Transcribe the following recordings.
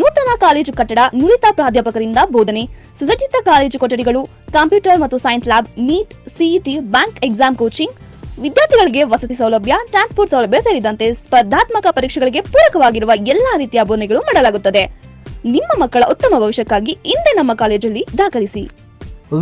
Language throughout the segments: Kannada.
ನೂತನ ಕಾಲೇಜು ಕಟ್ಟಡ ನುರಿತ ಪ್ರಾಧ್ಯಾಪಕರಿಂದ ಬೋಧನೆ. ಸುಸಜ್ಜಿತ ಕಾಲೇಜು ಕೊಠಡಿಗಳು, ಕಂಪ್ಯೂಟರ್ ಮತ್ತು science lab, NEET CET bank exam coaching. ವಿದ್ಯಾರ್ಥಿಗಳಿಗೆ ವಸತಿ ಸೌಲಭ್ಯ, ಟ್ರಾನ್ಸ್ಪೋರ್ಟ್ ಸೌಲಭ್ಯ ಸೇರಿದಂತೆ ಸ್ಪರ್ಧಾತ್ಮಕ ಪರೀಕ್ಷೆಗಳಿಗೆ ಪೂರಕವಾಗಿರುವ ಎಲ್ಲಾ ರೀತಿಯ ಬೋಧನೆಗಳು ಮಾಡಲಾಗುತ್ತದೆ. ನಿಮ್ಮ ಮಕ್ಕಳ ಉತ್ತಮ ಭವಿಷ್ಯಕ್ಕಾಗಿ ಇಂದೇ ನಮ್ಮ ಕಾಲೇಜಲ್ಲಿ ದಾಖಲಿಸಿ.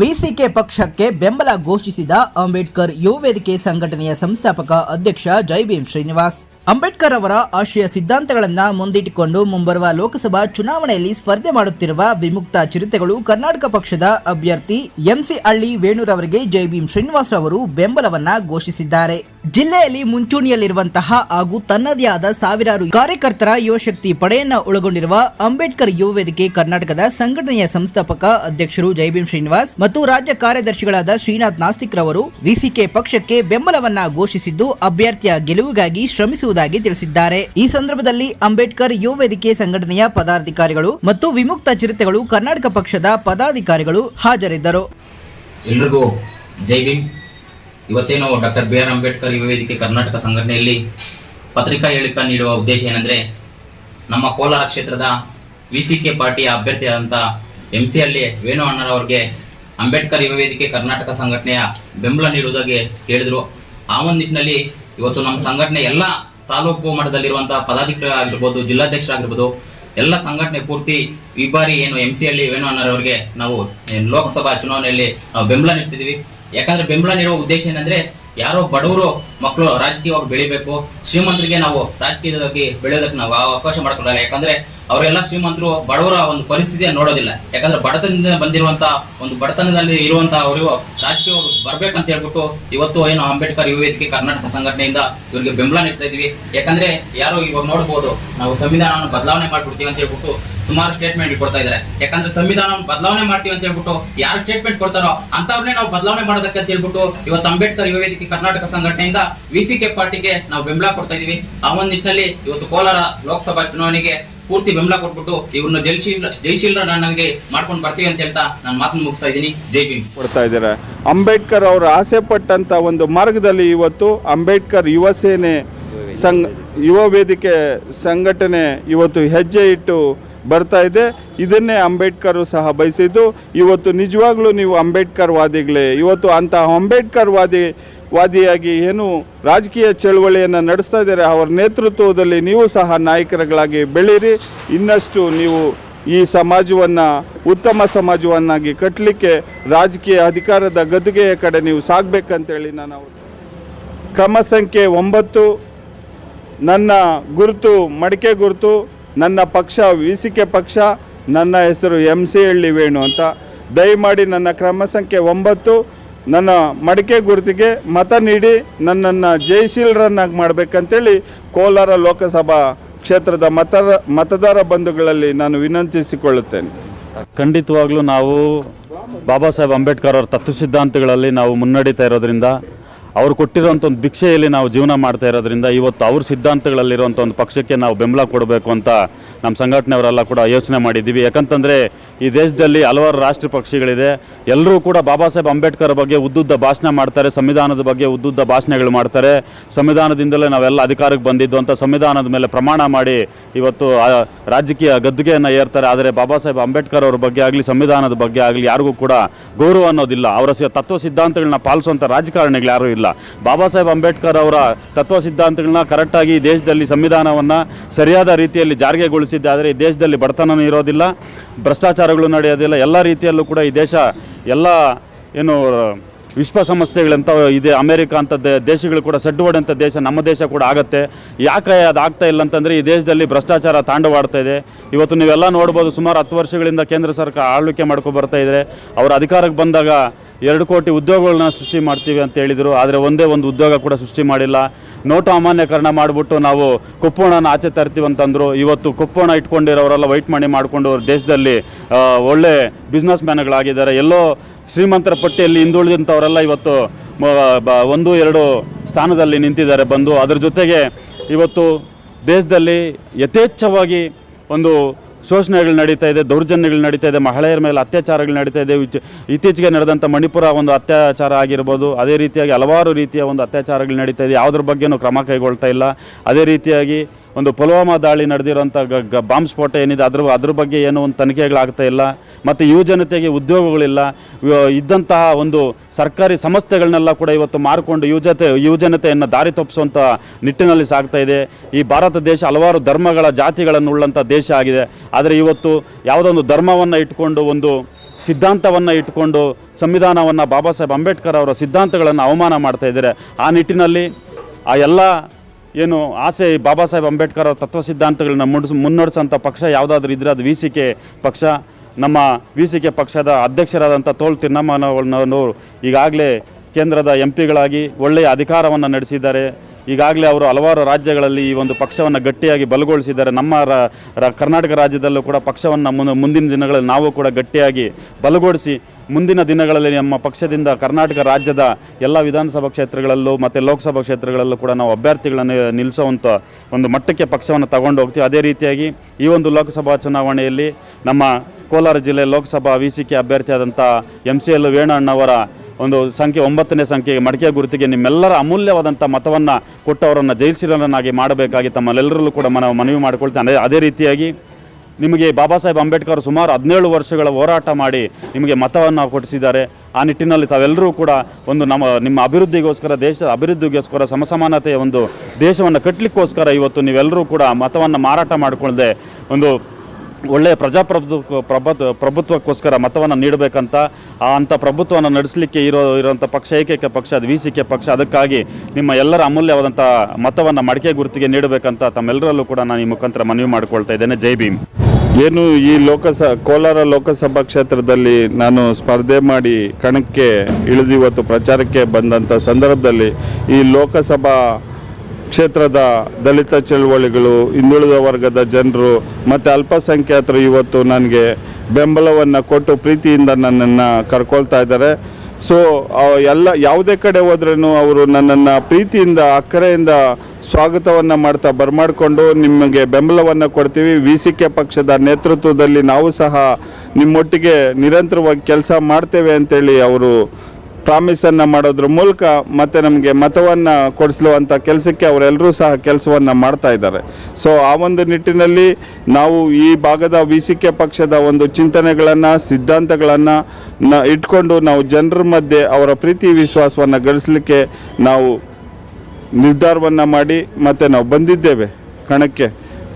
ವಿಸಿಕೆ ಪಕ್ಷಕ್ಕೆ ಬೆಂಬಲ ಘೋಷಿಸಿದ ಅಂಬೇಡ್ಕರ್ ಯುವ ವೇದಿಕೆ ಸಂಘಟನೆಯ ಸಂಸ್ಥಾಪಕ ಅಧ್ಯಕ್ಷ ಜೈಭೀಮ್ ಶ್ರೀನಿವಾಸ್. ಅಂಬೇಡ್ಕರ್ ಅವರ ಆಶಯ ಸಿದ್ಧಾಂತಗಳನ್ನು ಮುಂದಿಟ್ಟುಕೊಂಡು ಮುಂಬರುವ ಲೋಕಸಭಾ ಚುನಾವಣೆಯಲ್ಲಿ ಸ್ಪರ್ಧೆ ಮಾಡುತ್ತಿರುವ ವಿಮುಕ್ತ ಚಿರತೆಗಳು ಕರ್ನಾಟಕ ಪಕ್ಷದ ಅಭ್ಯರ್ಥಿ ಎಂಸಿ ಹಳ್ಳಿ ವೇಣೂರವರಿಗೆ ಜೈಭೀಮ್ ಶ್ರೀನಿವಾಸ್ ಅವರು ಬೆಂಬಲವನ್ನ ಘೋಷಿಸಿದ್ದಾರೆ. ಜಿಲ್ಲೆಯಲ್ಲಿ ಮುಂಚೂಣಿಯಲ್ಲಿರುವಂತಹ ಹಾಗೂ ತನ್ನದೇ ಆದ ಸಾವಿರಾರು ಕಾರ್ಯಕರ್ತರ ಯುವಶಕ್ತಿ ಪಡೆಯನ್ನ ಒಳಗೊಂಡಿರುವ ಅಂಬೇಡ್ಕರ್ ಯುವ ವೇದಿಕೆ ಕರ್ನಾಟಕದ ಸಂಘಟನೆಯ ಸಂಸ್ಥಾಪಕ ಅಧ್ಯಕ್ಷರು ಜೈಭೀಮ್ ಶ್ರೀನಿವಾಸ್ ಮತ್ತು ರಾಜ್ಯ ಕಾರ್ಯದರ್ಶಿಗಳಾದ ಶ್ರೀನಾಥ್ ನಾಸ್ತಿಕ್ ರವರು ವಿಸಿಕೆ ಪಕ್ಷಕ್ಕೆ ಬೆಂಬಲವನ್ನ ಘೋಷಿಸಿದ್ದು ಅಭ್ಯರ್ಥಿಯ ಗೆಲುವಿಗಾಗಿ ಶ್ರಮಿಸುವುದಾಗಿ ತಿಳಿಸಿದ್ದಾರೆ. ಈ ಸಂದರ್ಭದಲ್ಲಿ ಅಂಬೇಡ್ಕರ್ ಯುವ ವೇದಿಕೆ ಸಂಘಟನೆಯ ಪದಾಧಿಕಾರಿಗಳು ಮತ್ತು ವಿಮುಕ್ತ ಚಿರತೆಗಳು ಕರ್ನಾಟಕ ಪಕ್ಷದ ಪದಾಧಿಕಾರಿಗಳು ಹಾಜರಿದ್ದರು. ಎಲ್ರಿಗೂ ಜೈ ಇವತ್ತೇನು ಡಾಕ್ಟರ್ ಬಿ ಆರ್ ಅಂಬೇಡ್ಕರ್ ಯುವ ವೇದಿಕೆ ಕರ್ನಾಟಕ ಸಂಘಟನೆಯಲ್ಲಿ ಪತ್ರಿಕಾ ಹೇಳಿಕೆ ನೀಡುವ ಉದ್ದೇಶ ಏನಂದ್ರೆ, ನಮ್ಮ ಕೋಲಾರ ಕ್ಷೇತ್ರದ ವಿ ಸಿ ಕೆ ಪಾರ್ಟಿಯ ಅಭ್ಯರ್ಥಿಯಾದಂಥ ಎಂ ಸಿ ಅಲ್ಲಿ ವೇಣು ಅಣ್ಣರವರಿಗೆ ಅಂಬೇಡ್ಕರ್ ಯುವ ವೇದಿಕೆ ಕರ್ನಾಟಕ ಸಂಘಟನೆಯ ಬೆಂಬಲ ನೀಡುವುದಾಗಿ ಹೇಳಿದರು. ಆ ಒಂದು ನಿಟ್ಟಿನಲ್ಲಿ ಇವತ್ತು ನಮ್ಮ ಸಂಘಟನೆ ಎಲ್ಲ ತಾಲೂಕು ಮಟ್ಟದಲ್ಲಿರುವಂತಹ ಪದಾಧಿಕಾರಿಗಳಾಗಿರ್ಬೋದು ಜಿಲ್ಲಾಧ್ಯಕ್ಷರಾಗಿರ್ಬೋದು, ಎಲ್ಲ ಸಂಘಟನೆ ಪೂರ್ತಿ ಈ ಬಾರಿ ಏನು ಎಂ ಸಿ ಹಳ್ಳಿ ವೇಣು ಅಣ್ಣರವ್ರಿಗೆ ನಾವು ಲೋಕಸಭಾ ಚುನಾವಣೆಯಲ್ಲಿ ನಾವು ಬೆಂಬಲ ನೀಡ್ತಿದೀವಿ ಯಾಕಂದ್ರೆ ಬೆಂಬಲ ನೀಡುವ ಉದ್ದೇಶ ಏನಂದ್ರೆ, ಯಾರೋ ಬಡವರು ಮಕ್ಕಳು ರಾಜಕೀಯವಾಗಿ ಬೆಳಿಬೇಕು, ಶ್ರೀಮಂತರಿಗೆ ನಾವು ರಾಜಕೀಯವಾಗಿ ಬೆಳೆಯೋದಕ್ಕೆ ನಾವು ಅವಕಾಶ ಮಾಡ್ಕೊಳ್ಳಲ್ಲ ಯಾಕಂದ್ರೆ ಅವರೆಲ್ಲ ಶ್ರೀಮಂತರು, ಬಡವರ ಒಂದು ಪರಿಸ್ಥಿತಿಯನ್ನು ನೋಡೋದಿಲ್ಲ. ಯಾಕಂದ್ರೆ ಬಡತನದಿಂದ ಬಂದಿರುವಂತ ಒಂದು ಬಡತನದಲ್ಲಿ ಇರುವಂತ ಅವರು ರಾಜಕೀಯ ಬರ್ಬೇಕಂತ ಹೇಳ್ಬಿಟ್ಟು ಇವತ್ತು ಏನು ಅಂಬೇಡ್ಕರ್ ಯುವ ವೇದಿಕೆ ಕರ್ನಾಟಕ ಸಂಘಟನೆಯಿಂದ ಇವರಿಗೆ ಬೆಂಬಲ ನೀಡ್ತಾ ಇದೀವಿ. ಯಾಕಂದ್ರೆ ಯಾರು ಇವಾಗ ನೋಡ್ಬೋದು, ನಾವು ಸಂವಿಧಾನವನ್ನು ಬದಲಾವಣೆ ಮಾಡ್ಬಿಡ್ತೀವಿ ಅಂತ ಹೇಳ್ಬಿಟ್ಟು ಸುಮಾರು ಸ್ಟೇಟ್ಮೆಂಟ್ ಕೊಡ್ತಾ ಇದ್ದಾರೆ. ಯಾಕಂದ್ರೆ ಸಂವಿಧಾನವನ್ನು ಬದಲಾವಣೆ ಮಾಡ್ತೀವಿ ಅಂತ ಹೇಳ್ಬಿಟ್ಟು ಯಾರು ಸ್ಟೇಟ್ಮೆಂಟ್ ಕೊಡ್ತಾರೋ ಅಂತವ್ರನ್ನೇ ನಾವು ಬದಲಾವಣೆ ಮಾಡೋದಕ್ಕೆ ಅಂತ ಹೇಳ್ಬಿಟ್ಟು ಇವತ್ತು ಅಂಬೇಡ್ಕರ್ ಯುವ ವೇದಿಕೆ ಕರ್ನಾಟಕ ಸಂಘಟನೆಯಿಂದ ವಿಸಿಕೆ ಪಾರ್ಟಿಗೆ ನಾವು ಬೆಂಬಲ ಕೊಡ್ತಾ ಇದೀವಿ ಆ ಒಂದು ನಿಟ್ಟಿನಲ್ಲಿ ಇವತ್ತು ಕೋಲಾರ ಲೋಕಸಭಾ ಚುನಾವಣೆಗೆ ಪೂರ್ತಿ ಬೆಂಬಲ ಕೊಟ್ಬಿಟ್ಟು ಇವ್ರನ್ನ ಜೈಶೀಲ ಜೈಶೀಲರ ನನಗೆ ಮಾಡ್ಕೊಂಡು ಬರ್ತೀವಿ ಅಂತ ಹೇಳ್ತಾ ನಾನು ಮಾತನ್ನು ಮುಗಿಸ್ತಾ ಇದ್ದೀನಿ. ಜೈ ಭೀಮ್. ಕೊಡ್ತಾ ಇದ್ದಾರೆ. ಅಂಬೇಡ್ಕರ್ ಅವರು ಆಸೆ ಪಟ್ಟಂತ ಒಂದು ಮಾರ್ಗದಲ್ಲಿ ಇವತ್ತು ಅಂಬೇಡ್ಕರ್ ಯುವ ಸೇನೆ ಸಂಘ, ಯುವ ವೇದಿಕೆ ಸಂಘಟನೆ ಇವತ್ತು ಹೆಜ್ಜೆ ಇಟ್ಟು ಬರ್ತಾ ಇದೆ. ಇದನ್ನೇ ಅಂಬೇಡ್ಕರ್ ಸಹ ಬಯಸಿದ್ದು. ಇವತ್ತು ನಿಜವಾಗ್ಲೂ ನೀವು ಅಂಬೇಡ್ಕರ್ ವಾದಿಗಳೇ ಇವತ್ತು ಅಂತಹ ಅಂಬೇಡ್ಕರ್ ವಾದಿ ವಾದಿಯಾಗಿ ಏನು ರಾಜಕೀಯ ಚಳವಳಿಯನ್ನು ನಡೆಸ್ತಾ ಇದ್ದಾರೆ, ಅವರ ನೇತೃತ್ವದಲ್ಲಿ ನೀವು ಸಹ ನಾಯಕರುಗಳಾಗಿ ಬೆಳೀರಿ. ಇನ್ನಷ್ಟು ನೀವು ಈ ಸಮಾಜವನ್ನು, ಉತ್ತಮ ಸಮಾಜವನ್ನಾಗಿ ಕಟ್ಟಲಿಕ್ಕೆ ರಾಜಕೀಯ ಅಧಿಕಾರದ ಗದ್ದುಗೆಯ ಕಡೆ ನೀವು ಸಾಗಬೇಕಂತೇಳಿ ನಾನು ಕ್ರಮ ಸಂಖ್ಯೆ ಒಂಬತ್ತು, ನನ್ನ ಗುರುತು ಮಡಿಕೆ ಗುರುತು, ನನ್ನ ಪಕ್ಷ ವಿಸಿಕೆ ಪಕ್ಷ, ನನ್ನ ಹೆಸರು ಎಂ ಸಿ ಹಳ್ಳಿ ವೇಣು ಅಂತ. ದಯಮಾಡಿ ನನ್ನ ಕ್ರಮ ಸಂಖ್ಯೆ ಒಂಬತ್ತು ನನ್ನ ಮಡಿಕೆ ಗುರುತಿಗೆ ಮತ ನೀಡಿ ನನ್ನನ್ನು ಜಯಶೀಲರನ್ನಾಗಿ ಮಾಡಬೇಕಂತೇಳಿ ಕೋಲಾರ ಲೋಕಸಭಾ ಕ್ಷೇತ್ರದ ಮತ, ಮತದಾರ ಬಂಧುಗಳಲ್ಲಿ ನಾನು ವಿನಂತಿಸಿಕೊಳ್ಳುತ್ತೇನೆ. ಖಂಡಿತವಾಗ್ಲೂ ನಾವು ಬಾಬಾ ಸಾಹೇಬ್ ಅಂಬೇಡ್ಕರ್ ಅವರ ತತ್ವ ಸಿದ್ಧಾಂತಗಳಲ್ಲಿ ನಾವು ಮುನ್ನಡೀತಾ ಇರೋದ್ರಿಂದ ಅವ್ರು ಕೊಟ್ಟಿರೋಂಥ ಒಂದು ಭಿಕ್ಷೆಯಲ್ಲಿ ನಾವು ಜೀವನ ಮಾಡ್ತಾ ಇರೋದ್ರಿಂದ ಇವತ್ತು ಅವ್ರ ಸಿದ್ಧಾಂತಗಳಲ್ಲಿರುವಂಥ ಒಂದು ಪಕ್ಷಕ್ಕೆ ನಾವು ಬೆಂಬಲ ಕೊಡಬೇಕು ಅಂತ ನಮ್ಮ ಸಂಘಟನೆಯವರೆಲ್ಲ ಕೂಡ ಯೋಚನೆ ಮಾಡಿದ್ದೀವಿ. ಯಾಕಂತಂದರೆ ಈ ದೇಶದಲ್ಲಿ ಹಲವಾರು ರಾಷ್ಟ್ರೀಯ ಪಕ್ಷಿಗಳಿದೆ. ಎಲ್ಲರೂ ಕೂಡ ಬಾಬಾ ಸಾಹೇಬ್ ಅಂಬೇಡ್ಕರ್ ಬಗ್ಗೆ ಉದ್ದುದ್ದ ಭಾಷಣ ಮಾಡ್ತಾರೆ, ಸಂವಿಧಾನದ ಬಗ್ಗೆ ಉದ್ದುದ್ದ ಭಾಷಣಗಳು ಮಾಡ್ತಾರೆ. ಸಂವಿಧಾನದಿಂದಲೇ ನಾವೆಲ್ಲ ಅಧಿಕಾರಕ್ಕೆ ಬಂದಿದ್ದು ಅಂತ ಸಂವಿಧಾನದ ಮೇಲೆ ಪ್ರಮಾಣ ಮಾಡಿ ಇವತ್ತು ರಾಜಕೀಯ ಗದ್ದುಗೆಯನ್ನು ಏರ್ತಾರೆ. ಆದರೆ ಬಾಬಾ ಸಾಹೇಬ್ ಅಂಬೇಡ್ಕರ್ ಅವ್ರ ಬಗ್ಗೆ ಆಗಲಿ, ಸಂವಿಧಾನದ ಬಗ್ಗೆ ಆಗಲಿ ಯಾರಿಗೂ ಕೂಡ ಗೌರವ ಅನ್ನೋದಿಲ್ಲ. ಅವರ ತತ್ವ ಸಿದ್ಧಾಂತಗಳನ್ನ ಪಾಲಿಸುವಂಥ ರಾಜಕಾರಣಿಗಳು ಯಾರೂ ಇಲ್ಲ. ಬಾಬಾ ಸಾಹೇಬ್ ಅಂಬೇಡ್ಕರ್ ಅವರ ತತ್ವ ಸಿದ್ಧಾಂತಗಳನ್ನ ಕರೆಕ್ಟಾಗಿ ದೇಶದಲ್ಲಿ ಸಂವಿಧಾನವನ್ನು ಸರಿಯಾದ ರೀತಿಯಲ್ಲಿ ಜಾರಿಗೆಗೊಳಿಸಿದ್ದೆ. ಆದರೆ ಈ ದೇಶದಲ್ಲಿ ಬಡತನ ಇರೋದಿಲ್ಲ, ಭ್ರಷ್ಟಾಚಾರಗಳು ನಡೆಯೋದಿಲ್ಲ. ಎಲ್ಲ ರೀತಿಯಲ್ಲೂ ಕೂಡ ಈ ದೇಶ ಎಲ್ಲ, ಏನು ವಿಶ್ವಸಂಸ್ಥೆಗಳಂತ ಇದೆ. ಅಮೇರಿಕಾ ಅಂತ ದೇಶಗಳು ಕೂಡ ಸಡ್ಡು ಹೊಡೆಂಥ ದೇಶ, ನಮ್ಮ ದೇಶ ಕೂಡ ಆಗುತ್ತೆ. ಯಾಕೆ ಅದು ಆಗ್ತಾ ಇಲ್ಲ ಅಂತಂದರೆ ಈ ದೇಶದಲ್ಲಿ ಭ್ರಷ್ಟಾಚಾರ ತಾಂಡವಾಡ್ತಾ ಇದೆ. ಇವತ್ತು ನೀವೆಲ್ಲ ನೋಡ್ಬೋದು ಸುಮಾರು ಹತ್ತು ವರ್ಷಗಳಿಂದ ಕೇಂದ್ರ ಸರ್ಕಾರ ಆಳ್ವಿಕೆ ಮಾಡ್ಕೊ ಬರ್ತಾ ಇದ್ದರೆ ಅವರ ಅಧಿಕಾರಕ್ಕೆ ಬಂದಾಗ ಎರಡು ಕೋಟಿ ಉದ್ಯೋಗಗಳನ್ನ ಸೃಷ್ಟಿ ಮಾಡ್ತೀವಿ ಅಂತ ಹೇಳಿದರು. ಆದರೆ ಒಂದೇ ಒಂದು ಉದ್ಯೋಗ ಕೂಡ ಸೃಷ್ಟಿ ಮಾಡಿಲ್ಲ. ನೋಟು ಅಮಾನ್ಯಕರಣ ಮಾಡಿಬಿಟ್ಟು ನಾವು ಕುಪ್ಪೋಣನ ಆಚೆ ತರ್ತೀವಿ ಅಂತಂದರು. ಇವತ್ತು ಕುಪ್ಪೋಣ ಇಟ್ಕೊಂಡಿರೋರೆಲ್ಲ ವೈಟ್ ಮಾಡಿ ಮಾಡಿಕೊಂಡು ದೇಶದಲ್ಲಿ ಒಳ್ಳೆ ಬಿಸ್ನೆಸ್ ಮ್ಯಾನ್ಗಳಾಗಿದ್ದಾರೆ ಎಲ್ಲೋ ಶ್ರೀಮಂತರ ಪಟ್ಟಿಯಲ್ಲಿ ಹಿಂದುಳಿದಂಥವರೆಲ್ಲ ಇವತ್ತು ಒಂದು, ಎರಡು ಸ್ಥಾನದಲ್ಲಿ ನಿಂತಿದ್ದಾರೆ ಬಂದು. ಅದರ ಜೊತೆಗೆ ಇವತ್ತು ದೇಶದಲ್ಲಿ ಯಥೇಚ್ಛವಾಗಿ ಒಂದು ಶೋಷಣೆಗಳು ನಡೀತಾ ಇದೆ, ದೌರ್ಜನ್ಯಗಳು ನಡೀತಾ ಇದೆ, ಮಹಿಳೆಯರ ಮೇಲೆ ಅತ್ಯಾಚಾರಗಳು ನಡೀತಾ ಇದೆ. ಇತ್ತೀಚೆಗೆ ನಡೆದಂಥ ಮಣಿಪುರ ಒಂದು ಅತ್ಯಾಚಾರ ಆಗಿರ್ಬೋದು, ಅದೇ ರೀತಿಯಾಗಿ ಹಲವಾರು ರೀತಿಯ ಒಂದು ಅತ್ಯಾಚಾರಗಳು ನಡೀತಾ ಇದೆ. ಯಾವುದ್ರ ಬಗ್ಗೆನೂ ಕ್ರಮ ಕೈಗೊಳ್ತಾ ಇಲ್ಲ. ಅದೇ ರೀತಿಯಾಗಿ ಒಂದು ಪುಲ್ವಾಮಾ ದಾಳಿ ನಡೆದಿರುವಂಥ ಗ ಬಾಂಬ್ ಸ್ಫೋಟ ಏನಿದೆ, ಅದ್ರ ಅದ್ರ ಬಗ್ಗೆ ಏನೋ ಒಂದು ತನಿಖೆಗಳಾಗ್ತಾ ಇಲ್ಲ. ಮತ್ತು ಯುವ ಜನತೆಗೆ ಉದ್ಯೋಗಗಳಿಲ್ಲ. ಇದ್ದಂತಹ ಒಂದು ಸರ್ಕಾರಿ ಸಂಸ್ಥೆಗಳನ್ನೆಲ್ಲ ಕೂಡ ಇವತ್ತು ಮಾರಿಕೊಂಡು ಯುವಜತೆ ಯುವಜನತೆಯನ್ನು ದಾರಿ ತಪ್ಪಿಸುವಂಥ ನಿಟ್ಟಿನಲ್ಲಿ ಸಾಗ್ತಾ ಇದೆ. ಈ ಭಾರತ ದೇಶ ಹಲವಾರು ಧರ್ಮಗಳ ಜಾತಿಗಳನ್ನು ಉಳ್ಳಂಥ ದೇಶ ಆಗಿದೆ. ಆದರೆ ಇವತ್ತು ಯಾವುದೊಂದು ಧರ್ಮವನ್ನು ಇಟ್ಕೊಂಡು, ಒಂದು ಸಿದ್ಧಾಂತವನ್ನು ಇಟ್ಕೊಂಡು, ಸಂವಿಧಾನವನ್ನು ಬಾಬಾ ಸಾಹೇಬ್ ಅಂಬೇಡ್ಕರ್ ಅವರ ಸಿದ್ಧಾಂತಗಳನ್ನು ಅವಮಾನ ಮಾಡ್ತಾ ಇದ್ದಾರೆ. ಆ ನಿಟ್ಟಿನಲ್ಲಿ ಆ ಎಲ್ಲ ಏನು ಆಸೆ ಬಾಬಾ ಸಾಹೇಬ್ ಅಂಬೇಡ್ಕರ್ ಅವರ ತತ್ವ ಸಿದ್ಧಾಂತಗಳನ್ನ ಮುಡಿಸ್ ಮುನ್ನಡೆಸೋಂಥ ಪಕ್ಷ ಯಾವುದಾದ್ರೂ ಇದ್ದರೆ ಅದು ವಿ ಸಿ ಕೆ ಪಕ್ಷ. ನಮ್ಮ ವಿ ಸಿ ಕೆ ಪಕ್ಷದ ಅಧ್ಯಕ್ಷರಾದಂಥ ತೋಲ್ ತಿನ್ನಮ್ಮನವರು ಈಗಾಗಲೇ ಕೇಂದ್ರದ ಎಂ ಪಿಗಳಾಗಿ ಒಳ್ಳೆಯ ಅಧಿಕಾರವನ್ನು ನಡೆಸಿದ್ದಾರೆ. ಈಗಾಗಲೇ ಅವರು ಹಲವಾರು ರಾಜ್ಯಗಳಲ್ಲಿ ಈ ಒಂದು ಪಕ್ಷವನ್ನು ಗಟ್ಟಿಯಾಗಿ ಬಲಗೊಳಿಸಿದ್ದಾರೆ. ನಮ್ಮ ಕರ್ನಾಟಕ ರಾಜ್ಯದಲ್ಲೂ ಕೂಡ ಪಕ್ಷವನ್ನು ಮುಂದಿನ ದಿನಗಳಲ್ಲಿ ನಾವು ಕೂಡ ಗಟ್ಟಿಯಾಗಿ ಬಲಗೊಳಿಸಿ ಮುಂದಿನ ದಿನಗಳಲ್ಲಿ ನಮ್ಮ ಪಕ್ಷದಿಂದ ಕರ್ನಾಟಕ ರಾಜ್ಯದ ಎಲ್ಲ ವಿಧಾನಸಭಾ ಕ್ಷೇತ್ರಗಳಲ್ಲೂ ಮತ್ತು ಲೋಕಸಭಾ ಕ್ಷೇತ್ರಗಳಲ್ಲೂ ಕೂಡ ನಾವು ಅಭ್ಯರ್ಥಿಗಳನ್ನು ನಿಲ್ಲಿಸುವಂಥ ಒಂದು ಮಟ್ಟಕ್ಕೆ ಪಕ್ಷವನ್ನು ತಗೊಂಡು ಹೋಗ್ತೀವಿ. ಅದೇ ರೀತಿಯಾಗಿ ಈ ಒಂದು ಲೋಕಸಭಾ ಚುನಾವಣೆಯಲ್ಲಿ ನಮ್ಮ ಕೋಲಾರ ಜಿಲ್ಲೆ ಲೋಕಸಭಾ ವಿ ಸಿ ಕೆ ಅಭ್ಯರ್ಥಿಯಾದಂಥ ಎಂ ಸಿ ಎಲ್ ವೇಣಣ್ಣವರ ಒಂದು ಸಂಖ್ಯೆ ಒಂಬತ್ತನೇ ಸಂಖ್ಯೆಗೆ ಮಡಿಕೆ ಗುರುತಿಗೆ ನಿಮ್ಮೆಲ್ಲರ ಅಮೂಲ್ಯವಾದಂಥ ಮತವನ್ನು ಕೊಟ್ಟು ಅವರನ್ನು ಮಾಡಬೇಕಾಗಿ ತಮ್ಮಲ್ಲೆಲ್ಲರಲ್ಲೂ ಕೂಡ ಮನ ಮನವಿ ಮಾಡಿಕೊಳ್ತೇನೆ. ಅದೇ ರೀತಿಯಾಗಿ ನಿಮಗೆ ಬಾಬಾ ಸಾಹೇಬ್ ಅಂಬೇಡ್ಕರ್ ಸುಮಾರು ಹದಿನೇಳು ವರ್ಷಗಳ ಹೋರಾಟ ಮಾಡಿ ನಿಮಗೆ ಮತವನ್ನು ಕೊಡಿಸಿದ್ದಾರೆ. ಆ ನಿಟ್ಟಿನಲ್ಲಿ ತಾವೆಲ್ಲರೂ ಕೂಡ ಒಂದು ನಮ್ಮ, ನಿಮ್ಮ ಅಭಿವೃದ್ಧಿಗೋಸ್ಕರ ದೇಶದ ಅಭಿವೃದ್ಧಿಗೋಸ್ಕರ, ಸಮಸಮಾನತೆಯ ಒಂದು ದೇಶವನ್ನು ಕಟ್ಟಲಿಕ್ಕೋಸ್ಕರ ಇವತ್ತು ನೀವೆಲ್ಲರೂ ಕೂಡ ಮತವನ್ನು ಮಾರಾಟ ಮಾಡಿಕೊಳ್ಳದೆ ಒಂದು ಒಳ್ಳೆಯ ಪ್ರಜಾಪ್ರಭುತ್ವ ಪ್ರಭುತ್ವ ಪ್ರಭುತ್ವಕ್ಕೋಸ್ಕರ ಮತವನ್ನು ನೀಡಬೇಕಂತ ಆ ಅಂಥ ಪ್ರಭುತ್ವವನ್ನು ನಡೆಸಲಿಕ್ಕೆ ಇರೋ, ಇರೋಂಥ ಪಕ್ಷ, ಏಕೈಕ ಪಕ್ಷ ಅದು ವಿ ಕೆ ಪಕ್ಷ, ಅದಕ್ಕಾಗಿ ನಿಮ್ಮ ಎಲ್ಲರ ಅಮೂಲ್ಯವಾದಂಥ ಮತವನ್ನು ಮಡಿಕೆ ಗುರುತಿಗೆ ನೀಡಬೇಕಂತ ತಮ್ಮೆಲ್ಲರಲ್ಲೂ ಕೂಡ ನಾನು ಈ ಮುಖಾಂತರ ಮನವಿ ಮಾಡಿಕೊಳ್ತಾ ಇದ್ದೇನೆ. ಜೈ ಭೀಮ್. ಏನು ಈ ಲೋಕಸ, ಕೋಲಾರ ಲೋಕಸಭಾ ಕ್ಷೇತ್ರದಲ್ಲಿ ನಾನು ಸ್ಪರ್ಧೆ ಮಾಡಿ ಕಣಕ್ಕೆ ಇಳಿದು ಇವತ್ತು ಪ್ರಚಾರಕ್ಕೆ ಬಂದಂಥ ಸಂದರ್ಭದಲ್ಲಿ ಈ ಲೋಕಸಭಾ ಕ್ಷೇತ್ರದ ದಲಿತ ಚಳುವಳಿಗಳು, ಹಿಂದುಳಿದ ವರ್ಗದ ಜನರು ಮತ್ತು ಅಲ್ಪಸಂಖ್ಯಾತರು ಇವತ್ತು ನನಗೆ ಬೆಂಬಲವನ್ನು ಕೊಟ್ಟು ಪ್ರೀತಿಯಿಂದ ನನ್ನನ್ನು ಕರ್ಕೊಳ್ತಾ ಇದ್ದಾರೆ. ಸೊ ಎಲ್ಲ, ಯಾವುದೇ ಕಡೆ ಹೋದ್ರೂ ಅವರು ನನ್ನನ್ನು ಪ್ರೀತಿಯಿಂದ, ಅಕ್ಕರೆಯಿಂದ ಸ್ವಾಗತವನ್ನು ಮಾಡ್ತಾ ಬರ್ಮಾಡಿಕೊಂಡು ನಿಮಗೆ ಬೆಂಬಲವನ್ನು ಕೊಡ್ತೀವಿ. ವಿ ಸಿ ಕೆ ಪಕ್ಷದ ನೇತೃತ್ವದಲ್ಲಿ ನಾವು ಸಹ ನಿಮ್ಮೊಟ್ಟಿಗೆ ನಿರಂತರವಾಗಿ ಕೆಲಸ ಮಾಡ್ತೇವೆ ಅಂತೇಳಿ ಅವರು ಪ್ರಾಮಿಸನ್ನು ಮಾಡೋದ್ರ ಮೂಲಕ ಮತ್ತು ನಮಗೆ ಮತವನ್ನು ಕೊಡಿಸಲುವಂಥ ಕೆಲಸಕ್ಕೆ ಅವರೆಲ್ಲರೂ ಸಹ ಕೆಲಸವನ್ನು ಮಾಡ್ತಾ ಇದ್ದಾರೆ. ಸೊ ಆ ಒಂದು ನಿಟ್ಟಿನಲ್ಲಿ ನಾವು ಈ ಭಾಗದ ವಿ ಸಿ ಕೆ ಪಕ್ಷದ ಒಂದು ಚಿಂತನೆಗಳನ್ನು, ಸಿದ್ಧಾಂತಗಳನ್ನು ನ ಇಟ್ಕೊಂಡು ನಾವು ಜನರ ಮಧ್ಯೆ ಅವರ ಪ್ರೀತಿ ವಿಶ್ವಾಸವನ್ನು ಗಳಿಸಲಿಕ್ಕೆ ನಾವು ನಿರ್ಧಾರವನ್ನು ಮಾಡಿ ಮತ್ತು ನಾವು ಬಂದಿದ್ದೇವೆ ಕಣಕ್ಕೆ.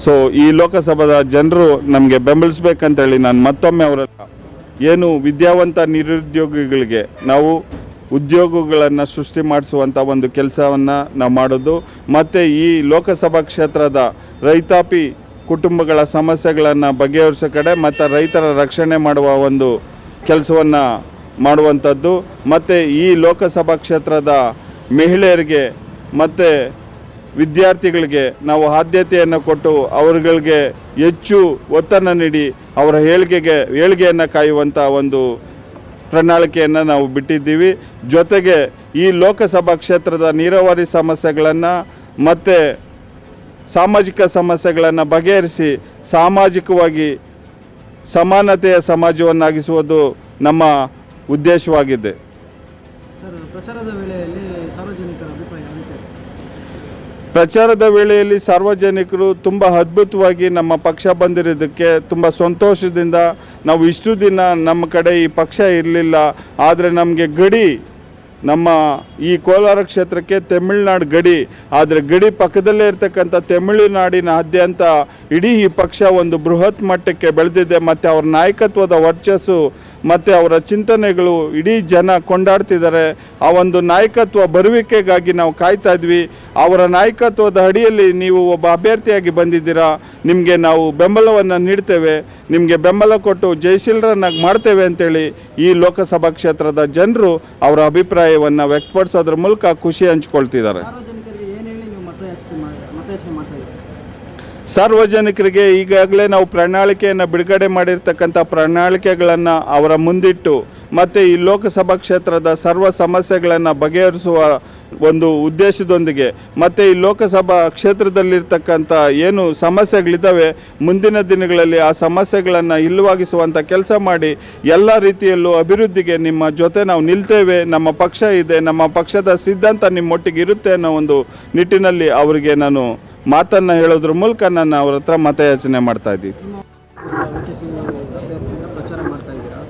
ಸೊ ಈ ಲೋಕಸಭಾದ ಜನರು ನಮಗೆ ಬೆಂಬಲಿಸ್ಬೇಕಂತೇಳಿ ನಾನು ಮತ್ತೊಮ್ಮೆ ಅವರೆಲ್ಲ ಏನು ವಿದ್ಯಾವಂತ ನಿರುದ್ಯೋಗಿಗಳಿಗೆ ನಾವು ಉದ್ಯೋಗಗಳನ್ನು ಸೃಷ್ಟಿ ಮಾಡಿಸುವಂಥ ಒಂದು ಕೆಲಸವನ್ನು ನಾವು ಮಾಡೋದು. ಮತ್ತು ಈ ಲೋಕಸಭಾ ಕ್ಷೇತ್ರದ ರೈತಾಪಿ ಕುಟುಂಬಗಳ ಸಮಸ್ಯೆಗಳನ್ನು ಬಗೆಹರಿಸೋ ಕಡೆ ಮತ್ತು ರೈತರ ರಕ್ಷಣೆ ಮಾಡುವ ಒಂದು ಕೆಲಸವನ್ನು ಮಾಡುವಂಥದ್ದು ಮತ್ತು ಈ ಲೋಕಸಭಾ ಕ್ಷೇತ್ರದ ಮಹಿಳೆಯರಿಗೆ ಮತ್ತು ವಿದ್ಯಾರ್ಥಿಗಳಿಗೆ ನಾವು ಆದ್ಯತೆಯನ್ನು ಕೊಟ್ಟು ಅವರುಗಳಿಗೆ ಹೆಚ್ಚು ಒತ್ತನ್ನು ನೀಡಿ ಅವರ ಏಳಿಗೆಗೆ, ಏಳಿಗೆಯನ್ನು ಕಾಯುವಂಥ ಒಂದು ಪ್ರಣಾಳಿಕೆಯನ್ನು ನಾವು ಬಿಟ್ಟಿದ್ದೀವಿ. ಜೊತೆಗೆ ಈ ಲೋಕಸಭಾ ಕ್ಷೇತ್ರದ ನೀರಾವರಿ ಸಮಸ್ಯೆಗಳನ್ನು ಮತ್ತು ಸಾಮಾಜಿಕ ಸಮಸ್ಯೆಗಳನ್ನು ಬಗೆಹರಿಸಿ ಸಾಮಾಜಿಕವಾಗಿ ಸಮಾನತೆಯ ಸಮಾಜವನ್ನಾಗಿಸುವುದು ನಮ್ಮ ಉದ್ದೇಶವಾಗಿದೆ. ಸರ್, ಪ್ರಚಾರದ ವೇಳೆಯಲ್ಲಿ ಸಾರ್ವಜನಿಕರ ಅಭಿಪ್ರಾಯ ಪ್ರಚಾರದ ವೇಳೆಯಲ್ಲಿ ಸಾರ್ವಜನಿಕರು ತುಂಬ ಅದ್ಭುತವಾಗಿ ನಮ್ಮ ಪಕ್ಷ ಬಂದಿರೋದಕ್ಕೆ ತುಂಬ ಸಂತೋಷದಿಂದ ನಾವು ಇಷ್ಟು ದಿನ ನಮ್ಮ ಕಡೆ ಈ ಪಕ್ಷ ಇರಲಿಲ್ಲ, ಆದರೆ ನಮಗೆ ಗಡಿ ನಮ್ಮ ಈ ಕೋಲಾರ ಕ್ಷೇತ್ರಕ್ಕೆ ತಮಿಳುನಾಡು ಗಡಿ, ಆದರೆ ಗಡಿ ಪಕ್ಕದಲ್ಲೇ ಇರ್ತಕ್ಕಂಥ ತಮಿಳುನಾಡಿನಾದ್ಯಂತ ಇಡೀ ಈ ಪಕ್ಷ ಒಂದು ಬೃಹತ್ ಮಟ್ಟಕ್ಕೆ ಬೆಳೆದಿದೆ, ಮತ್ತು ಅವರ ನಾಯಕತ್ವದ ವರ್ಚಸ್ಸು, ಮತ್ತು ಅವರ ಚಿಂತನೆಗಳು ಇಡೀ ಜನ ಕೊಂಡಾಡ್ತಿದ್ದಾರೆ. ಆ ಒಂದು ನಾಯಕತ್ವ ಬರುವಿಕೆಗಾಗಿ ನಾವು ಕಾಯ್ತಾ ಇದ್ವಿ. ಅವರ ನಾಯಕತ್ವದ ಅಡಿಯಲ್ಲಿ ನೀವು ಒಬ್ಬ ಅಭ್ಯರ್ಥಿಯಾಗಿ ಬಂದಿದ್ದೀರಾ, ನಿಮಗೆ ನಾವು ಬೆಂಬಲವನ್ನು ನೀಡ್ತೇವೆ. ನಿಮಗೆ ಬೆಂಬಲ ಕೊಟ್ಟು ಜಯಶೀಲರನ್ನಾಗಿ ಮಾಡ್ತೇವೆ ಅಂತೇಳಿ ಈ ಲೋಕಸಭಾ ಕ್ಷೇತ್ರದ ಜನರು ಅವರ ಅಭಿಪ್ರಾಯವನ್ನು ವ್ಯಕ್ತಪಡಿಸೋದ್ರ ಮೂಲಕ ಖುಷಿ ಹಂಚ್ಕೊಳ್ತಿದ್ದಾರೆ ಸಾರ್ವಜನಿಕರಿಗೆ ಏನು ಹೇಳಿ ನೀವು ಮತಯಾಚಿಸಿ ಮಾಡಿ ಮತಯಾಚನೆ ಮಾಡ್ತಾ ಇದ್ದೀರಿ ಸಾರ್ವಜನಿಕರಿಗೆ ಈಗಾಗಲೇ ನಾವು ಪ್ರಣಾಳಿಕೆಯನ್ನು ಬಿಡುಗಡೆ ಮಾಡಿರ್ತಕ್ಕಂಥ ಪ್ರಣಾಳಿಕೆಗಳನ್ನು ಅವರ ಮುಂದಿಟ್ಟು ಮತ್ತು ಈ ಲೋಕಸಭಾ ಕ್ಷೇತ್ರದ ಸರ್ವ ಸಮಸ್ಯೆಗಳನ್ನು ಬಗೆಹರಿಸುವ ಒಂದು ಉದ್ದೇಶದೊಂದಿಗೆ ಮತ್ತು ಈ ಲೋಕಸಭಾ ಕ್ಷೇತ್ರದಲ್ಲಿರ್ತಕ್ಕಂಥ ಏನು ಸಮಸ್ಯೆಗಳಿದ್ದಾವೆ, ಮುಂದಿನ ದಿನಗಳಲ್ಲಿ ಆ ಸಮಸ್ಯೆಗಳನ್ನು ಇಲ್ಲವಾಗಿಸುವಂಥ ಕೆಲಸ ಮಾಡಿ ಎಲ್ಲ ರೀತಿಯಲ್ಲೂ ಅಭಿವೃದ್ಧಿಗೆ ನಿಮ್ಮ ಜೊತೆ ನಾವು ನಿಲ್ತೇವೆ, ನಮ್ಮ ಪಕ್ಷ ಇದೆ, ನಮ್ಮ ಪಕ್ಷದ ಸಿದ್ಧಾಂತ ನಿಮ್ಮೊಟ್ಟಿಗೆ ಇರುತ್ತೆ ಅನ್ನೋ ಒಂದು ನಿಟ್ಟಿನಲ್ಲಿ ಅವರಿಗೆ ನಾನು ಮಾತನ್ನು ಹೇಳೋದ್ರ ಮೂಲಕ ನಾನು ಅವ್ರ ಹತ್ರ ಮತಯಾಚನೆ ಮಾಡ್ತಾ ಇದ್ದೀವಿ ವಿ ಕೆ ಪ್ರಚಾರ ಮಾಡ್ತಾ ಇದ್ದೀರಾ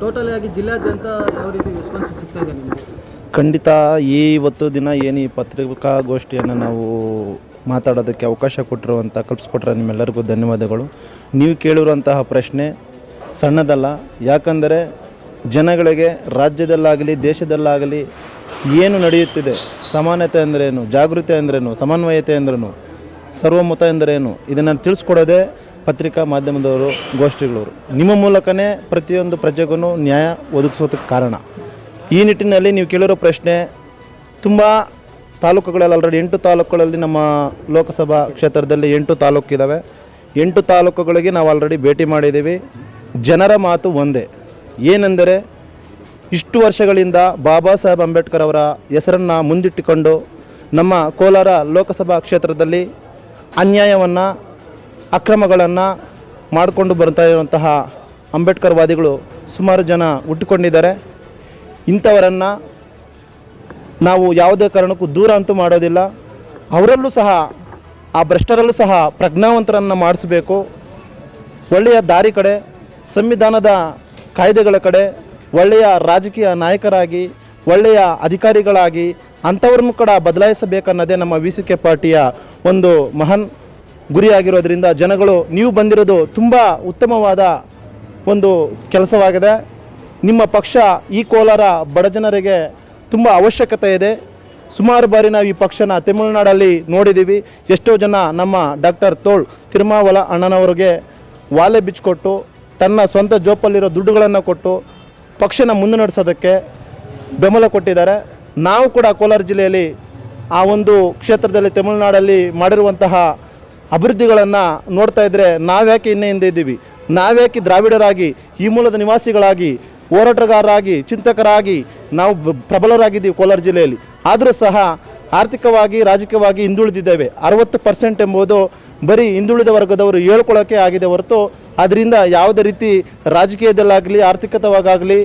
ಟೋಟಲ್ ಆಗಿ ಜಿಲ್ಲಾದ್ಯಂತ ಯಾವ ರೀತಿ ರೆಸ್ಪಾನ್ಸ್ ಸಿಗ್ತಾ ಇದೆ ನಿಮಗೆ? ಖಂಡಿತ ಈ ಇವತ್ತು ದಿನ ಏನು ಈ ಪತ್ರಿಕಾಗೋಷ್ಠಿಯನ್ನು ನಾವು ಮಾತಾಡೋದಕ್ಕೆ ಅವಕಾಶ ಕೊಟ್ಟಿರುವಂಥ ಕಲ್ಪಿಸ್ಕೊಟ್ರೆ ನಿಮ್ಮೆಲ್ಲರಿಗೂ ಧನ್ಯವಾದಗಳು. ನೀವು ಕೇಳಿರುವಂತಹ ಪ್ರಶ್ನೆ ಸಣ್ಣದಲ್ಲ ಯಾಕಂದರೆ ಜನಗಳಿಗೆ ರಾಜ್ಯದಲ್ಲಾಗಲಿ ದೇಶದಲ್ಲಾಗಲಿ ಏನು ನಡೆಯುತ್ತಿದೆ? ಸಮಾನತೆ ಅಂದ್ರೇನು? ಜಾಗೃತಿ ಅಂದ್ರೇನು? ಸಮನ್ವಯತೆ ಅಂದ್ರೇನು? ಸರ್ವಮತ ಎಂದರೇನು ಇದನ್ನು ತಿಳಿಸ್ಕೊಡೋದೇ ಪತ್ರಿಕಾ ಮಾಧ್ಯಮದವರು, ಗೋಷ್ಠಿಗಳವರು. ನಿಮ್ಮ ಮೂಲಕನೇ ಪ್ರತಿಯೊಂದು ಪ್ರಜೆಗೂ ನ್ಯಾಯ ಒದಗಿಸೋದಕ್ಕೆ ಕಾರಣ. ಈ ನಿಟ್ಟಿನಲ್ಲಿ ನೀವು ಕೇಳಿರೋ ಪ್ರಶ್ನೆ ತುಂಬ ತಾಲೂಕುಗಳಲ್ಲಿ ಆಲ್ರೆಡಿ ಎಂಟು ತಾಲೂಕುಗಳಲ್ಲಿ ನಮ್ಮ ಲೋಕಸಭಾ ಕ್ಷೇತ್ರದಲ್ಲಿ ಎಂಟು ತಾಲೂಕು ಇದ್ದಾವೆ ಎಂಟು ತಾಲೂಕುಗಳಿಗೆ ನಾವು ಆಲ್ರೆಡಿ ಭೇಟಿ ಮಾಡಿದ್ದೀವಿ. ಜನರ ಮಾತು ಒಂದೇ. ಏನೆಂದರೆ ಇಷ್ಟು ವರ್ಷಗಳಿಂದ ಬಾಬಾ ಸಾಹೇಬ್ ಅಂಬೇಡ್ಕರ್ ಅವರ ಹೆಸರನ್ನು ಮುಂದಿಟ್ಟುಕೊಂಡು ನಮ್ಮ ಕೋಲಾರ ಲೋಕಸಭಾ ಕ್ಷೇತ್ರದಲ್ಲಿ ಅನ್ಯಾಯವನ್ನು, ಅಕ್ರಮಗಳನ್ನು ಮಾಡಿಕೊಂಡು ಬರ್ತಾ ಇರುವಂತಹ ಅಂಬೇಡ್ಕರ್ ವಾದಿಗಳು ಸುಮಾರು ಜನ ಹುಟ್ಟಿಕೊಂಡಿದ್ದಾರೆ ಇಂಥವರನ್ನು ನಾವು ಯಾವುದೇ ಕಾರಣಕ್ಕೂ ದೂರ ಅಂತೂ ಮಾಡೋದಿಲ್ಲ. ಅವರಲ್ಲೂ ಸಹ, ಆ ಭ್ರಷ್ಟರಲ್ಲೂ ಸಹ ಪ್ರಜ್ಞಾವಂತರನ್ನು ಮಾಡಿಸಬೇಕು. ಒಳ್ಳೆಯ ದಾರಿ ಕಡೆ, ಸಂವಿಧಾನದ ಕಾಯ್ದೆಗಳ ಕಡೆ ಒಳ್ಳೆಯ ರಾಜಕೀಯ ನಾಯಕರಾಗಿ, ಒಳ್ಳೆಯ ಅಧಿಕಾರಿಗಳಾಗಿ ಅಂಥವ್ರನ್ನು ಕೂಡ ಬದಲಾಯಿಸಬೇಕನ್ನೋದೇ ನಮ್ಮ ವಿ ಸಿ ಕೆ ಪಾರ್ಟಿಯ ಒಂದು ಮಹಾನ್ ಗುರಿಯಾಗಿರೋದ್ರಿಂದ ಜನಗಳು ನೀವು ಬಂದಿರೋದು ತುಂಬ ಉತ್ತಮವಾದ ಒಂದು ಕೆಲಸವಾಗಿದೆ. ನಿಮ್ಮ ಪಕ್ಷ ಈ ಕೋಲಾರ ಬಡಜನರಿಗೆ ತುಂಬ ಅವಶ್ಯಕತೆ ಇದೆ. ಸುಮಾರು ಬಾರಿ ನಾವು ಈ ಪಕ್ಷನ ತಮಿಳುನಾಡಲ್ಲಿ ನೋಡಿದ್ದೀವಿ. ಎಷ್ಟೋ ಜನ ನಮ್ಮ ಡಾಕ್ಟರ್ ತೋಳ್ ತಿರುಮಾವಲ ಅಣ್ಣನವರಿಗೆ ವಾಲೆ ಬಿಚ್ಚಿಕೊಟ್ಟು ತನ್ನ ಸ್ವಂತ ಜೋಪಲ್ಲಿರೋ ದುಡ್ಡುಗಳನ್ನು ಕೊಟ್ಟು ಪಕ್ಷನ ಮುಂದೆ ನಡೆಸೋದಕ್ಕೆ ಬೆಂಬಲ ಕೊಟ್ಟಿದ್ದಾರೆ. ನಾವು ಕೂಡ ಕೋಲಾರ ಜಿಲ್ಲೆಯಲ್ಲಿ ಆ ಒಂದು ಕ್ಷೇತ್ರದಲ್ಲಿ ತಮಿಳುನಾಡಲ್ಲಿ ಮಾಡಿರುವಂತಹ ಅಭಿವೃದ್ಧಿಗಳನ್ನು ನೋಡ್ತಾ ಇದ್ದರೆ ನಾವ್ಯಾಕೆ ಇನ್ನೇ ಹಿಂದೆ ಇದ್ದೀವಿ? ನಾವ್ಯಾಕೆ ದ್ರಾವಿಡರಾಗಿ, ಈ ಮೂಲದ ನಿವಾಸಿಗಳಾಗಿ, ಹೋರಾಟಗಾರರಾಗಿ, ಚಿಂತಕರಾಗಿ ನಾವು ಪ್ರಬಲರಾಗಿದ್ದೀವಿ ಕೋಲಾರ ಜಿಲ್ಲೆಯಲ್ಲಿ. ಆದರೂ ಸಹ ಆರ್ಥಿಕವಾಗಿ, ರಾಜಕೀಯವಾಗಿ ಹಿಂದುಳಿದಿದ್ದೇವೆ. ಅರವತ್ತು ಪರ್ಸೆಂಟ್ ಎಂಬುದು ಬರೀ ಹಿಂದುಳಿದ ವರ್ಗದವರು ಹೇಳ್ಕೊಳ್ಳೋಕೆ ಆಗಿದೆ ಹೊರತು ಅದರಿಂದ ಯಾವುದೇ ರೀತಿ ರಾಜಕೀಯದಲ್ಲಾಗಲಿ ಆರ್ಥಿಕತವಾಗಲಿ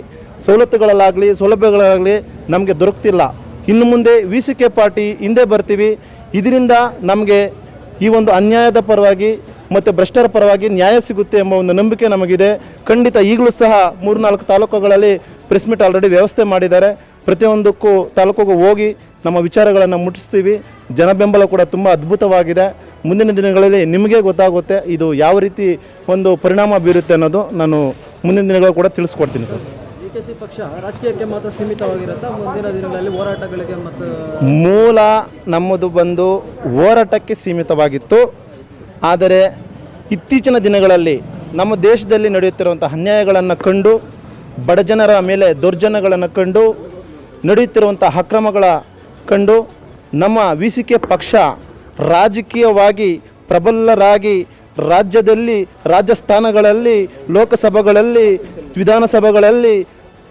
ಸವಲತ್ತುಗಳಲ್ಲಾಗಲಿ ಸೌಲಭ್ಯಗಳಾಗಲಿ ನಮಗೆ ದೊರಕ್ತಿಲ್ಲ. ಇನ್ನು ಮುಂದೆ ವಿ ಸಿ ಕೆ ಪಾರ್ಟಿ ಹಿಂದೆ ಬರ್ತೀವಿ. ಇದರಿಂದ ನಮಗೆ ಈ ಒಂದು ಅನ್ಯಾಯದ ಪರವಾಗಿ ಮತ್ತು ಭ್ರಷ್ಟರ ಪರವಾಗಿ ನ್ಯಾಯ ಸಿಗುತ್ತೆ ಎಂಬ ಒಂದು ನಂಬಿಕೆ ನಮಗಿದೆ. ಖಂಡಿತ ಈಗಲೂ ಸಹ ಮೂರ್ನಾಲ್ಕು ತಾಲೂಕುಗಳಲ್ಲಿ ಪ್ರೆಸ್ ಮೀಟ್ ಆಲ್ರೆಡಿ ವ್ಯವಸ್ಥೆ ಮಾಡಿದ್ದಾರೆ. ಪ್ರತಿಯೊಂದಕ್ಕೂ ತಾಲೂಕಿಗೂ ಹೋಗಿ ನಮ್ಮ ವಿಚಾರಗಳನ್ನು ಮುಟ್ಟಿಸ್ತೀವಿ. ಜನ ಬೆಂಬಲ ಕೂಡ ತುಂಬ ಅದ್ಭುತವಾಗಿದೆ. ಮುಂದಿನ ದಿನಗಳಲ್ಲಿ ನಿಮಗೆ ಗೊತ್ತಾಗುತ್ತೆ ಇದು ಯಾವ ರೀತಿ ಒಂದು ಪರಿಣಾಮ ಬೀರುತ್ತೆ ಅನ್ನೋದು ನಾನು ಮುಂದಿನ ದಿನಗಳು ಕೂಡ ತಿಳಿಸ್ಕೊಡ್ತೀನಿ ಸರ್. ವಿ ಸಿ ಪಕ್ಷ ರಾಜಕೀಯಕ್ಕೆ ಮಾತ್ರ ಸೀಮಿತವಾಗಿರುತ್ತಾ? ಮುಂದಿನ ದಿನಗಳಲ್ಲಿ ಹೋರಾಟಗಳಿಗೆ ಮತ್ತು ಮೂಲ ನಮ್ಮದು ಬಂದು ಹೋರಾಟಕ್ಕೆ ಸೀಮಿತವಾಗಿತ್ತು. ಆದರೆ ಇತ್ತೀಚಿನ ದಿನಗಳಲ್ಲಿ ನಮ್ಮ ದೇಶದಲ್ಲಿ ನಡೆಯುತ್ತಿರುವಂಥ ಅನ್ಯಾಯಗಳನ್ನು ಕಂಡು ಬಡಜನರ ಮೇಲೆ ದುರ್ಜನಗಳನ್ನು ಕಂಡು ನಡೆಯುತ್ತಿರುವಂಥ ಅಕ್ರಮಗಳ ಕಂಡು ನಮ್ಮ ವಿ ಪಕ್ಷ ರಾಜಕೀಯವಾಗಿ ಪ್ರಬಲರಾಗಿ ರಾಜ್ಯದಲ್ಲಿ, ರಾಜಸ್ಥಾನಗಳಲ್ಲಿ, ಲೋಕಸಭೆಗಳಲ್ಲಿ, ವಿಧಾನಸಭೆಗಳಲ್ಲಿ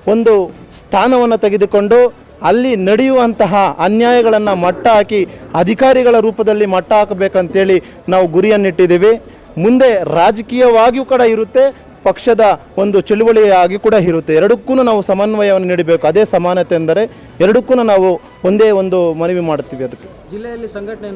ಒಂದು ಸ್ಥಾನವನ್ನು ತೆಗೆದುಕೊಂಡು ಅಲ್ಲಿ ನಡೆಯುವಂತಹ ಅನ್ಯಾಯಗಳನ್ನು ಮಟ್ಟ ಹಾಕಿ ಅಧಿಕಾರಿಗಳ ರೂಪದಲ್ಲಿ ಮಟ್ಟ ಹಾಕಬೇಕಂತೇಳಿ ನಾವು ಗುರಿಯನ್ನಿಟ್ಟಿದ್ದೀವಿ. ಮುಂದೆ ರಾಜಕೀಯವಾಗಿಯೂ ಕೂಡ ಇರುತ್ತೆ ಪಕ್ಷದ ಒಂದು ಚಳುವಳಿಯಾಗಿ ಕೂಡ ಇರುತ್ತೆ. ಎರಡಕ್ಕೂ ನಾವು ಸಮನ್ವಯವನ್ನು ನೀಡಬೇಕು. ಅದೇ ಸಮಾನತೆ ಎಂದರೆ ಎರಡಕ್ಕೂ ನಾವು ಒಂದೇ ಒಂದು ಮನವಿ ಮಾಡುತ್ತೀವಿ ಅದಕ್ಕೆ. ಜಿಲ್ಲೆಯಲ್ಲಿ ಸಂಘಟನೆ